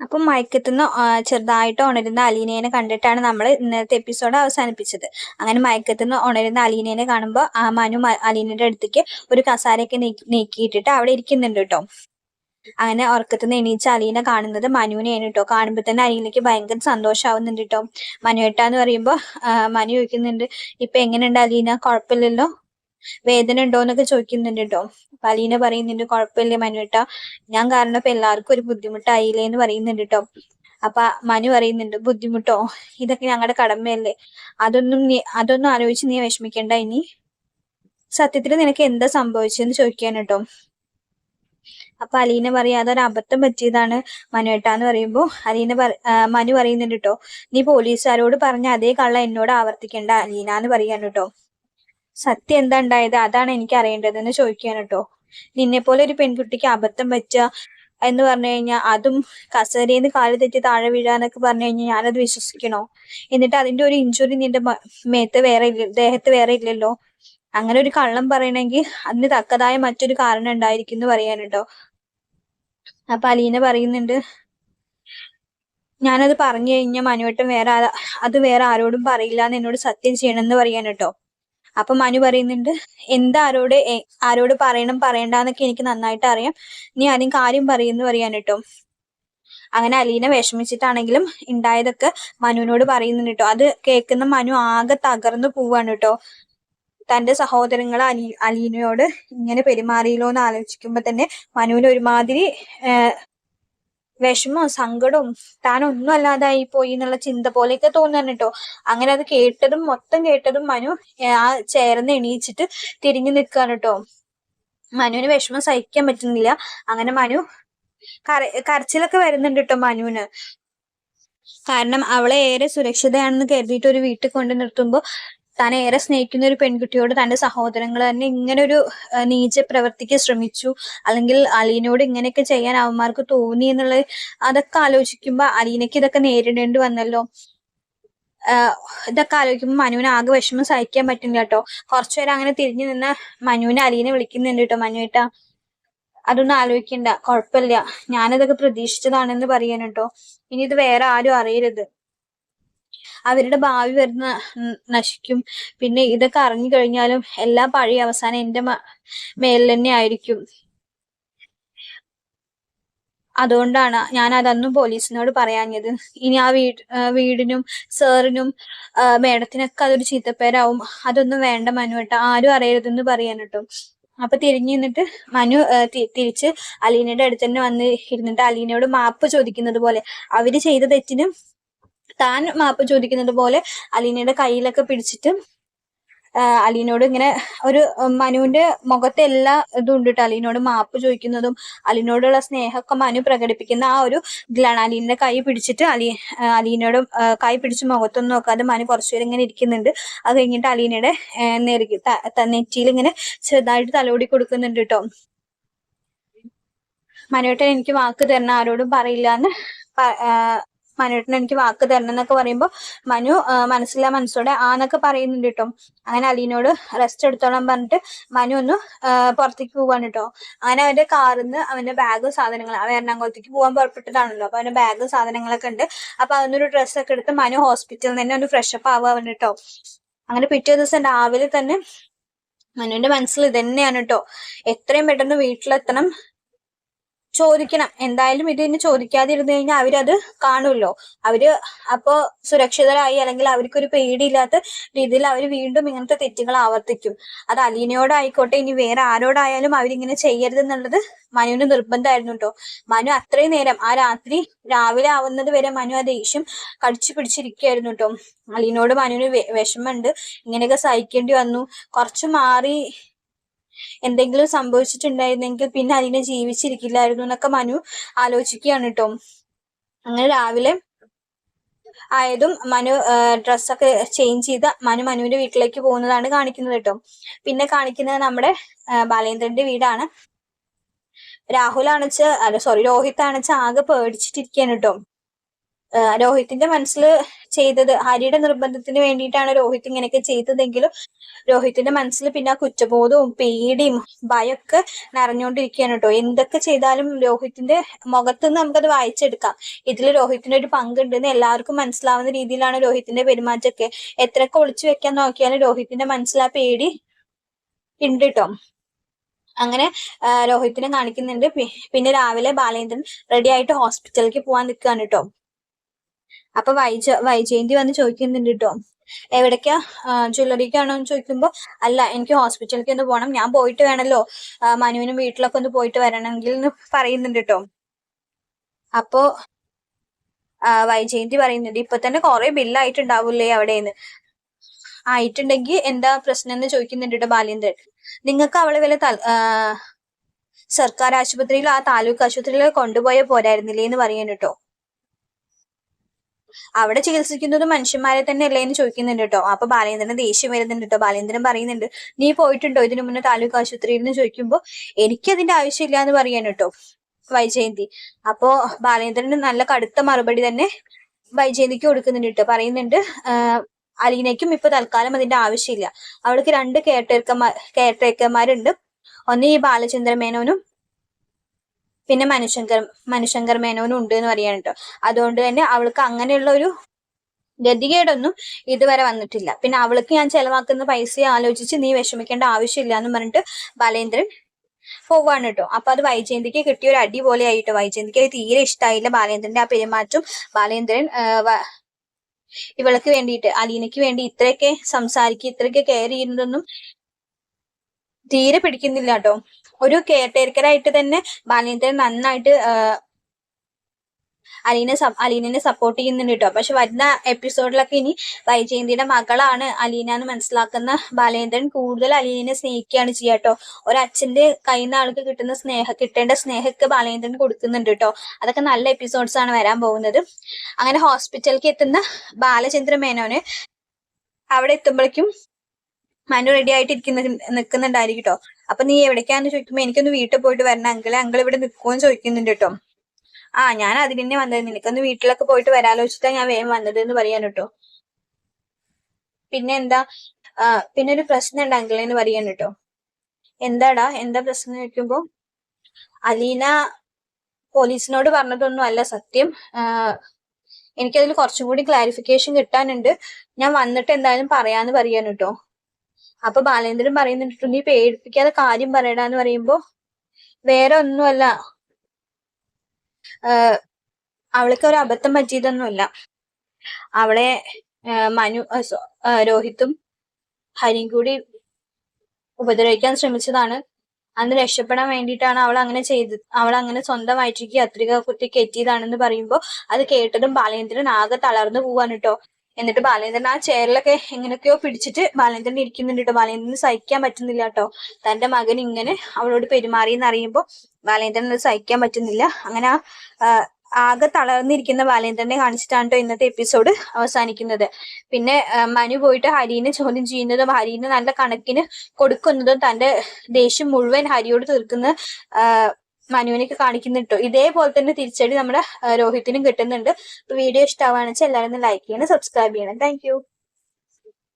അപ്പം മയക്കത്തുനിന്ന് ചെറുതായിട്ട് ഉണരുന്ന അലീനേനെ കണ്ടിട്ടാണ് നമ്മൾ ഇന്നത്തെ എപ്പിസോഡ് അവസാനിപ്പിച്ചത്. അങ്ങനെ മയക്കത്തുനിന്ന് ഉണരുന്ന അലീനേനെ കാണുമ്പോൾ ആ മനു അലീനയുടെ അടുത്തേക്ക് ഒരു കസാരയൊക്കെ നീക്കി നീക്കിയിട്ടിട്ട് അവിടെ ഇരിക്കുന്നുണ്ട് കേട്ടോ അങ്ങനെ ഉറക്കത്തുനിന്ന് എണീച്ച അലീന കാണുന്നത് മനുവിനെയാണ് കേട്ടോ കാണുമ്പോൾ തന്നെ അലീനയ്ക്ക് ഭയങ്കര സന്തോഷമാവുന്നുണ്ട് കേട്ടോ മനുവേട്ടാന്ന് പറയുമ്പോൾ മനു ചോദിക്കുന്നുണ്ട് ഇപ്പൊ എങ്ങനെയുണ്ട് അലീന? കുഴപ്പമില്ലല്ലോ വേദന ഉണ്ടോ എന്നൊക്കെ ചോദിക്കുന്നുണ്ട് കേട്ടോ അപ്പൊ അലീന പറയുന്നുണ്ട് കുഴപ്പമില്ല മനുവേട്ട ഞാൻ കാരണം ഇപ്പൊ എല്ലാവർക്കും ഒരു ബുദ്ധിമുട്ടായില്ലേ എന്ന് പറയുന്നുണ്ട് കേട്ടോ അപ്പൊ മനു പറയുന്നുണ്ട് ബുദ്ധിമുട്ടോ? ഇതൊക്കെ ഞങ്ങളുടെ കടമയല്ലേ. അതൊന്നും നീ അതൊന്നും ആലോചിച്ച് നീ വിഷമിക്കണ്ട ഇനി. സത്യത്തിൽ നിനക്ക് എന്താ സംഭവിച്ചെന്ന് ചോദിക്കാൻ കേട്ടോ അപ്പൊ അലീന പറയാ അതൊരു അബദ്ധം പറ്റിയതാണ് മനുവേട്ടാന്ന് പറയുമ്പോ. അലീന മനു പറയുന്നുണ്ട് കേട്ടോ നീ പോലീസുകാരോട് പറഞ്ഞ അതേ കള്ള എന്നോട് ആവർത്തിക്കണ്ട അലീന എന്ന് പറയാൻ കേട്ടോ സത്യം എന്താ ഉണ്ടായത്? അതാണ് എനിക്ക് അറിയേണ്ടതെന്ന് ചോദിക്കാൻ കേട്ടോ. നിന്നെ പോലെ ഒരു പെൺകുട്ടിക്ക് അബദ്ധം വെച്ച എന്ന് പറഞ്ഞു കഴിഞ്ഞാൽ അതും കസേരയിൽ കാൽ തെറ്റി താഴെ വീഴാന്നൊക്കെ പറഞ്ഞു കഴിഞ്ഞാൽ ഞാനത് വിശ്വസിക്കണോ? എന്നിട്ട് അതിന്റെ ഒരു ഇഞ്ചുറി നിന്റെ മേത്ത് വേറെ ഇല്ല ദേഹത്ത് വേറെ ഇല്ലല്ലോ? അങ്ങനെ ഒരു കള്ളം പറയണമെങ്കിൽ അതിന് തക്കതായ മറ്റൊരു കാരണം ഉണ്ടായിരിക്കും എന്ന് പറയാൻ കേട്ടോ അപ്പൊ അലീന പറയുന്നുണ്ട് ഞാനത് പറഞ്ഞു കഴിഞ്ഞാൽ മനുവട്ടം വേറെ അത് വേറെ ആരോടും പറയില്ല എന്ന് എന്നോട് സത്യം ചെയ്യണമെന്ന് പറയാൻ കേട്ടോ അപ്പൊ മനു പറയുന്നുണ്ട് എന്താ ആരോട് ആരോട് പറയണം പറയണ്ടെന്നൊക്കെ എനിക്ക് നന്നായിട്ട് അറിയാം. നീ ആരും കാര്യം പറയുന്നു പറയാൻ കേട്ടോ. അങ്ങനെ അലീന വിഷമിച്ചിട്ടാണെങ്കിലും ഉണ്ടായതൊക്കെ മനുവിനോട് പറയുന്നുണ്ട് കേട്ടോ. അത് കേൾക്കുന്ന മനു ആകെ തകർന്നു പോവാണ് കേട്ടോ. തന്റെ സഹോദരങ്ങൾ അലി അലീനയോട് ഇങ്ങനെ പെരുമാറിയല്ലോ എന്ന് ആലോചിക്കുമ്പോ തന്നെ മനുവിന് ഒരുമാതിരി വിഷമവും സങ്കടവും താൻ ഒന്നും അല്ലാതായി പോയി എന്നുള്ള ചിന്ത പോലെയൊക്കെ തോന്നുന്നു കേട്ടോ. അങ്ങനെ അത് കേട്ടതും മൊത്തം കേട്ടതും മനു ആ ചേർന്ന് എണീച്ചിട്ട് തിരിഞ്ഞു നിൽക്കുകയാണ് കേട്ടോ. മനുവിന് വിഷമം സഹിക്കാൻ പറ്റുന്നില്ല. അങ്ങനെ മനു കര കരച്ചിലൊക്കെ വരുന്നുണ്ട് കേട്ടോ മനുവിന്. കാരണം അവളെ ഏറെ സുരക്ഷിതയാണെന്ന് കരുതിയിട്ട് ഒരു വീട്ടിൽ കൊണ്ട് നിർത്തുമ്പോൾ താൻ ഏറെ സ്നേഹിക്കുന്ന ഒരു പെൺകുട്ടിയോട് തന്റെ സഹോദരങ്ങൾ തന്നെ ഇങ്ങനെ ഒരു നീച പ്രവർത്തിക്ക് ശ്രമിച്ചു. അല്ലെങ്കിൽ അലീനയോട് ഇങ്ങനെയൊക്കെ ചെയ്യാൻ അവന്മാർക്ക് തോന്നി എന്നുള്ളത് അതൊക്കെ ആലോചിക്കുമ്പോ അലീനയ്ക്ക് ഇതൊക്കെ നേരിടേണ്ടി വന്നല്ലോ. ഇതൊക്കെ ആലോചിക്കുമ്പോൾ മനുവിന് ആകെ വിഷമം സഹിക്കാൻ പറ്റില്ല കേട്ടോ കുറച്ചുപേരം അങ്ങനെ തിരിഞ്ഞു നിന്ന് മനുവിനെ അലീനെ വിളിക്കുന്നുണ്ട് കേട്ടോ മനുവേട്ട. അതൊന്നും ആലോചിക്കണ്ട കുഴപ്പമില്ല. ഞാനിതൊക്കെ പ്രതീക്ഷിച്ചതാണെന്ന് പറയാൻ കേട്ടോ ഇനി ഇത് വേറെ ആരും അറിയരുത്. അവരുടെ ഭാവി വരുന്ന നശിക്കും. പിന്നെ ഇതൊക്കെ അറിഞ്ഞു കഴിഞ്ഞാലും എല്ലാ പഴയ അവസാനം എന്റെ മേലിൽ തന്നെ ആയിരിക്കും. അതുകൊണ്ടാണ് ഞാൻ അതന്നും പോലീസിനോട് പറയാഞ്ഞത്. ഇനി ആ വീട് വീടിനും സാറിനും മേഡത്തിനൊക്കെ അതൊരു ചീത്തപ്പേരാവും. അതൊന്നും വേണ്ട മനുവേട്ട ആരും അറിയരുതെന്ന് പറയാൻ കേട്ടോ. അപ്പൊ തിരിഞ്ഞു നിന്നിട്ട് മനു തിരിച്ച് അലീനയുടെ അടുത്ത് തന്നെ വന്ന് ഇരുന്നിട്ട് അലീനയോട് മാപ്പ് ചോദിക്കുന്നത് പോലെ. അവർ ചെയ്ത തെറ്റിനും താൻ മാപ്പ് ചോദിക്കുന്നത് പോലെ അലീനയുടെ കയ്യിലൊക്കെ പിടിച്ചിട്ട് അലീനോട് ഇങ്ങനെ ഒരു മനുവിന്റെ മുഖത്തെ എല്ലാ ഇതും ഉണ്ട് അലീനോട് മാപ്പ് ചോദിക്കുന്നതും അലീനോടുള്ള സ്നേഹമൊക്കെ മനു പ്രകടിപ്പിക്കുന്ന ആ ഒരു ഇതിലാണ് അലീനിന്റെ കൈ പിടിച്ചിട്ട് അലീ അലീനോട് കൈ പിടിച്ച് മുഖത്തൊന്നും നോക്കാതെ മനു കുറച്ചുപേരും ഇങ്ങനെ ഇരിക്കുന്നുണ്ട്. അത് കഴിഞ്ഞിട്ട് അലീനയുടെ നെറ്റിയിൽ ഇങ്ങനെ ചെറുതായിട്ട് തലോടി കൊടുക്കുന്നുണ്ട് കേട്ടോ മനുവേട്ടൻ എനിക്ക് വാക്ക് തരണം ആരോടും പറയില്ല എന്ന് മനുവേട്ടൻ എനിക്ക് വാക്ക് തരണം എന്നൊക്കെ പറയുമ്പോ മനു മനസ്സില്ല മനസ്സോടെ മനസ്സോടെ ആന്നൊക്കെ പറയുന്നുണ്ട് കേട്ടോ അങ്ങനെ അലീനോട് റെസ്റ്റ് എടുത്തോളാൻ പറഞ്ഞിട്ട് മനു ഒന്ന് പുറത്തേക്ക് പോവാണ് കേട്ടോ അങ്ങനെ അവന്റെ കാറിൽ നിന്ന് അവന്റെ ബാഗ് സാധനങ്ങൾ അവൻ എറണാകുളത്തേക്ക് പോകാൻ പുറപ്പെട്ടതാണല്ലോ. അപ്പൊ അവന്റെ ബാഗ് സാധനങ്ങളൊക്കെ ഉണ്ട്. അപ്പൊ അതിനൊരു ഡ്രസ്സൊക്കെ എടുത്ത് മനു ഹോസ്പിറ്റലിൽ തന്നെ ഒന്ന് ഫ്രഷപ്പ് ആവാൻ കേട്ടോ അങ്ങനെ പിറ്റേ ദിവസം രാവിലെ തന്നെ മനുവിന്റെ മനസ്സിൽ ഇതന്നെയാണ് കേട്ടോ എത്രയും പെട്ടെന്ന് വീട്ടിലെത്തണം. ചോദിക്കണം. എന്തായാലും ഇത് ഇനി ചോദിക്കാതിരുന്നു കഴിഞ്ഞാൽ അവരത് കാണുമല്ലോ അവർ അപ്പോ സുരക്ഷിതരായി അല്ലെങ്കിൽ അവർക്കൊരു പേടിയില്ലാത്ത രീതിയിൽ അവർ വീണ്ടും ഇങ്ങനത്തെ തെറ്റുകൾ ആവർത്തിക്കും. അത് അലീനയോടായിക്കോട്ടെ ഇനി വേറെ ആരോടായാലും അവരിങ്ങനെ ചെയ്യരുത് എന്നുള്ളത് മനുവിന് നിർബന്ധമായിരുന്നു കേട്ടോ. മനു അത്രയും നേരം ആ രാത്രി രാവിലെ ആവുന്നത് വരെ മനു ആ ദേഷ്യം കടിച്ചു പിടിച്ചിരിക്കുകയായിരുന്നു കേട്ടോ. അലീനോട് മനുവിന് വിഷമമുണ്ട്. ഇങ്ങനെയൊക്കെ സഹിക്കേണ്ടി വന്നു. കുറച്ച് മാറി എന്തെങ്കിലും സംഭവിച്ചിട്ടുണ്ടായിരുന്നെങ്കിൽ പിന്നെ അതിനെ ജീവിച്ചിരിക്കില്ലായിരുന്നു എന്നൊക്കെ മനു ആലോചിക്കുകയാണ് കേട്ടോ അങ്ങനെ രാവിലെ ആയതും മനു ഡ്രസ്സൊക്കെ ചേഞ്ച് ചെയ്ത് മനു മനുവിന്റെ വീട്ടിലേക്ക് പോകുന്നതാണ് കാണിക്കുന്നത് കേട്ടോ പിന്നെ കാണിക്കുന്നത് നമ്മുടെ ബാലേന്ദ്രന്റെ വീടാണ്. രാഹുൽ ആണെച്ച് അല്ല സോറി രോഹിത് ആണെച്ച് ആകെ പേടിച്ചിട്ടിരിക്കുകയാണ് കേട്ടോ രോഹിത്തിന്റെ മനസ്സിൽ ചെയ്തത് ഹരിയുടെ നിർബന്ധത്തിന് വേണ്ടിയിട്ടാണ് രോഹിത് ഇങ്ങനെയൊക്കെ ചെയ്തതെങ്കിലും രോഹിത്തിന്റെ മനസ്സിൽ പിന്നെ ആ കുറ്റബോധവും പേടിയും ഭയമൊക്കെ നിറഞ്ഞുകൊണ്ടിരിക്കുകയാണ് കേട്ടോ. എന്തൊക്കെ ചെയ്താലും രോഹിത്തിന്റെ മുഖത്ത് നിന്ന് നമുക്കത് വായിച്ചെടുക്കാം. ഇതിൽ രോഹിത്തിന്റെ ഒരു പങ്കുണ്ട് പങ്കുണ്ടെന്ന് എല്ലാവർക്കും മനസ്സിലാവുന്ന രീതിയിലാണ് രോഹിത്തിന്റെ പെരുമാറ്റമൊക്കെ. എത്രയൊക്കെ ഒളിച്ചു വെക്കാൻ നോക്കിയാലും രോഹിത്തിന്റെ മനസ്സിൽ ആ പേടി ഉണ്ട് കേട്ടോ. അങ്ങനെ രോഹിത്തിനെ കാണിക്കുന്നുണ്ട്. പിന്നെ രാവിലെ ബാലേന്ദ്രൻ റെഡി ആയിട്ട് ഹോസ്പിറ്റലിലേക്ക് പോകാൻ നിൽക്കുകയാണ് കേട്ടോ. അപ്പൊ വൈജ വൈജയന്തി വന്ന് ചോദിക്കുന്നുണ്ട് കേട്ടോ എവിടേക്കാ? ജ്വല്ലറിക്കാണോ എന്ന് ചോദിക്കുമ്പോ അല്ല എനിക്ക് ഹോസ്പിറ്റലിലേക്ക് ഒന്ന് പോകണം ഞാൻ പോയിട്ട് വേണല്ലോ. മനുവിനും വീട്ടിലൊക്കെ ഒന്ന് പോയിട്ട് വരണമെങ്കിൽ എന്ന് പറയുന്നുണ്ട് കേട്ടോ അപ്പോ വൈജയന്തി പറയുന്നുണ്ട് ഇപ്പൊ തന്നെ കുറെ ബില്ലായിട്ടുണ്ടാവൂലേ അവിടെന്ന്. ആയിട്ടുണ്ടെങ്കിൽ എന്താ പ്രശ്നം എന്ന് ചോദിക്കുന്നുണ്ട് കേട്ടോ ബാലേന്ദ്രൻ. നിങ്ങൾക്ക് അവളെ വല്ല സർക്കാർ ആശുപത്രിയിലോ ആ താലൂക്ക് ആശുപത്രിയിലോ കൊണ്ടുപോയ പോരായിരുന്നില്ലേ എന്ന് പറയാൻ കേട്ടോ അവിടെ ചികിത്സിക്കുന്നത് മനുഷ്യന്മാരെ തന്നെ അല്ലേ എന്ന് ചോദിക്കുന്നുണ്ട് കേട്ടോ. അപ്പൊ ബാലേന്ദ്രന് ദേഷ്യം വരുന്നുണ്ട് കേട്ടോ. ബാലേന്ദ്രൻ പറയുന്നുണ്ട് നീ പോയിട്ടുണ്ടോ? ഇതിനു മുന്നേ താലൂക്ക് ആശുപത്രിയിൽ എന്ന് ചോദിക്കുമ്പോ എനിക്ക് അതിന്റെ ആവശ്യമില്ല എന്ന് പറയാൻ കേട്ടോ വൈജയന്തി. അപ്പോ ബാലേന്ദ്രന് നല്ല കടുത്ത മറുപടി തന്നെ വൈജയന്തിക്ക് കൊടുക്കുന്നുണ്ട് കേട്ടോ. പറയുന്നുണ്ട് അലീനയ്ക്കും ഇപ്പൊ തൽക്കാലം അതിന്റെ ആവശ്യമില്ല. അവൾക്ക് രണ്ട് കെയർടേക്കർമാർ കെയർടേക്കർമാരുണ്ട് ഒന്ന് ഈ ബാലചന്ദ്ര മേനോനും പിന്നെ മനുശങ്കർ മനുശങ്കർ മേനോനും ഉണ്ട് എന്ന് പറയാൻ കേട്ടോ. അതുകൊണ്ട് തന്നെ അവൾക്ക് അങ്ങനെയുള്ള ഒരു ഗതികേടൊന്നും ഇതുവരെ വന്നിട്ടില്ല. പിന്നെ അവൾക്ക് ഞാൻ ചെലവാക്കുന്ന പൈസ ആലോചിച്ച് നീ വിഷമിക്കേണ്ട ആവശ്യമില്ല എന്ന് പറഞ്ഞിട്ട് ബാലേന്ദ്രൻ പോവാണ് കേട്ടോ. അപ്പൊ അത് വൈജയന്തിക്ക് കിട്ടിയ ഒരു അടി പോലെ ആയിട്ടോ വൈജയന്തിക്ക് അത് തീരെ ഇഷ്ടമായില്ല ബാലേന്ദ്രന്റെ ആ പെരുമാറ്റം. ബാലേന്ദ്രൻ ഇവൾക്ക് വേണ്ടിയിട്ട് അലീനയ്ക്ക് വേണ്ടി ഇത്രയൊക്കെ സംസാരിക്കുക ഇത്രയൊക്കെ കെയർ ചെയ്യുന്നതൊന്നും തീരെ പിടിക്കുന്നില്ല കേട്ടോ ഒരു കെയർ ടേക്കറായിട്ട് തന്നെ ബാലേന്ദ്രൻ നന്നായിട്ട് അലീനെ അലീനെ സപ്പോർട്ട് ചെയ്യുന്നുണ്ട് കേട്ടോ പക്ഷെ വരുന്ന എപ്പിസോഡിലൊക്കെ ഇനി വൈജയന്തിയുടെ മകളാണ് അലീന എന്ന് മനസ്സിലാക്കുന്ന ബാലേന്ദ്രൻ കൂടുതൽ അലീനെ സ്നേഹിക്കുകയാണ് ചെയ്യുക കേട്ടോ ഒരച്ഛന്റെ കയ്യിൽ നിന്ന് ആൾക്ക് കിട്ടുന്ന സ്നേഹ കിട്ടേണ്ട സ്നേഹമൊക്കെ ബാലേന്ദ്രൻ കൊടുക്കുന്നുണ്ട് കേട്ടോ അതൊക്കെ നല്ല എപ്പിസോഡ്സ് ആണ് വരാൻ പോകുന്നത്. അങ്ങനെ ഹോസ്പിറ്റലിലേക്ക് എത്തുന്ന ബാലചന്ദ്ര മേനോന് അവിടെ എത്തുമ്പോഴേക്കും മനു റെഡി ആയിട്ട് ഇരിക്കുന്ന നിൽക്കുന്നുണ്ടായിരിക്കും കേട്ടോ അപ്പൊ നീ എവിടേക്കാന്ന് ചോദിക്കുമ്പോ എനിക്കൊന്ന് വീട്ടിൽ പോയിട്ട് വരണം. അങ്കിളെ അങ്കിൾ ഇവിടെ നിൽക്കുമെന്ന് ചോദിക്കുന്നുണ്ട് കേട്ടോ ആ ഞാൻ അതിന് തന്നെ വന്നത്. നിനക്കൊന്ന് വീട്ടിലൊക്കെ പോയിട്ട് വരാലോചിച്ചിട്ടാ ഞാൻ വേഗം വന്നത് എന്ന് പറയാൻ കേട്ടോ പിന്നെ എന്താ? പിന്നെ ഒരു പ്രശ്നം ഉണ്ട് അങ്കിളെ എന്ന് പറയാൻ കേട്ടോ എന്താടാ? എന്താ പ്രശ്നം ചോദിക്കുമ്പോ? അലീന പോലീസിനോട് പറഞ്ഞതൊന്നും അല്ല സത്യം. എനിക്കതിൽ കുറച്ചും കൂടി ക്ലാരിഫിക്കേഷൻ കിട്ടാനുണ്ട്. ഞാൻ വന്നിട്ട് എന്തായാലും പറയാന്ന് പറയാൻ കേട്ടോ അപ്പൊ ബാലേന്ദ്രൻ പറയുന്നുണ്ട് നീ പേടിപ്പിക്കാതെ കാര്യം പറയടാന്ന് പറയുമ്പോ വേറെ ഒന്നുമല്ല. അവൾക്ക് ഒരു അബദ്ധം പറ്റിയതൊന്നുമല്ല. അവളെ മനു രോഹിത്തും ഹരിയും കൂടി ഉപദ്രവിക്കാൻ ശ്രമിച്ചതാണ്. അന്ന് രക്ഷപ്പെടാൻ വേണ്ടിയിട്ടാണ് അവൾ അങ്ങനെ ചെയ്തത് അവൾ അങ്ങനെ സ്വന്തമായിട്ട് അത്രിക കുത്തി കെറ്റിയതാണെന്ന് പറയുമ്പോൾ അത് കേട്ടതും ബാലേന്ദ്രൻ ആകെ തളർന്നു പോവാണ് കേട്ടോ. എന്നിട്ട് ബാലേന്ദ്രൻ ആ ചെയറിലൊക്കെ എങ്ങനെയൊക്കെയോ പിടിച്ചിട്ട് ബാലേന്ദ്രൻ ഇരിക്കുന്നുണ്ട് കേട്ടോ സഹിക്കാൻ പറ്റുന്നില്ല കേട്ടോ തന്റെ മകൻ ഇങ്ങനെ അവളോട് പെരുമാറി ബാലേന്ദ്രൻ അത് സഹിക്കാൻ പറ്റുന്നില്ല. അങ്ങനെ ആ ആകെ തളർന്നിരിക്കുന്ന ബാലേന്ദ്രനെ കാണിച്ചിട്ടാണ് കേട്ടോ ഇന്നത്തെ എപ്പിസോഡ് അവസാനിക്കുന്നത്. പിന്നെ മനു പോയിട്ട് ഹരിനെ ചോദ്യം ചെയ്യുന്നതും ഹരിനെ നല്ല കണക്കിന് കൊടുക്കുന്നതും തന്റെ ദേഷ്യം മുഴുവൻ ഹരിയോട് തീർക്കുന്ന മനുവിനൊക്കെ കാണിക്കുന്നുണ്ട്. ഇതേപോലെ തന്നെ തിരിച്ചടി നമ്മുടെ രോഹിത്തിനും കിട്ടുന്നുണ്ട്. വീഡിയോ ഇഷ്ടമാണെന്ന് വെച്ചാൽ എല്ലാവരും ലൈക്ക് ചെയ്യണം സബ്സ്ക്രൈബ് ചെയ്യണം. താങ്ക്